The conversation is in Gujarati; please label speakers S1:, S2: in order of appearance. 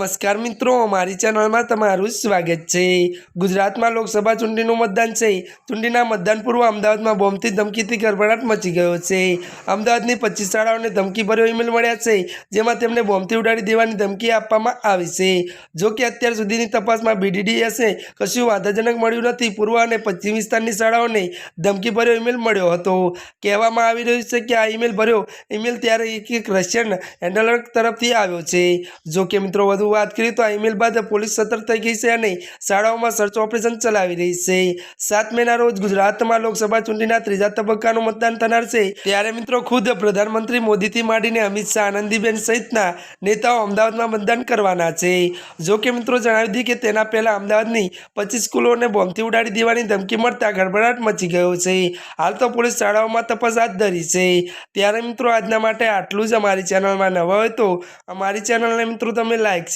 S1: નમસ્કાર મિત્રો, મારી ચેનલમાં તમારું સ્વાગત છે. ગુજરાતમાં લોકસભા ચૂંટણીનું મતદાન છે. ચૂંટણીના મતદાન પૂર્વ અમદાવાદમાં બોમ્બથી ધમકીથી ગરબડાટ મચી ગયો છે. અમદાવાદની પચીસ શાળાઓને ધમકીભર્યો ઈમેલ મળ્યા છે, જેમાં તેમને બોમ્બથી ઉડાડી દેવાની ધમકી આપવામાં આવી છે. જો કે અત્યાર સુધીની તપાસમાં બીડીડીએસે કશું વાંધાજનક મળ્યું નથી. પૂર્વ અને પશ્ચિમ વિસ્તારની શાળાઓને ધમકીભર્યો ઈમેલ મળ્યો હતો. કહેવામાં આવી રહ્યું છે કે આ ઈમેલ ભર્યો ઈમેલ ત્યારે એક એક રશિયન હેન્ડલર તરફથી આવ્યો છે. જો કે મિત્રો, વધુ વાત કરીએ તો આ ઈમેલ બાદ પોલીસ સતર્ક થઈ ગઈ છે અને શાળાઓમાં સર્ચ ઓપરેશન ચલાવી રહી છે. સાત મેના રોજ ગુજરાતમાં લોકસભા ચૂંટણીના ત્રીજા તબક્કાનું મતદાન થનાર છે. ત્યારે મિત્રો ખુદ પ્રધાનમંત્રી મોદીથી માંડીને અમિત શાહ, આનંદીબેન સહિતના નેતાઓ અમદાવાદમાં મતદાન કરવાના છે. જો કે મિત્રો જણાવી દઈએ કે તેના પહેલાં અમદાવાદની પચીસ સ્કૂલોને બોમ્બથી ઉડાડી દેવાની ધમકી મળતા ગડબડાટ મચી ગયો છે. હાલ તો પોલીસ શાળાઓમાં તપાસ હાથ ધરી છે. ત્યારે મિત્રો આજના માટે આટલું જ. અમારી ચેનલમાં નવા હોય તો અમારી ચેનલને મિત્રો તમે લાઇક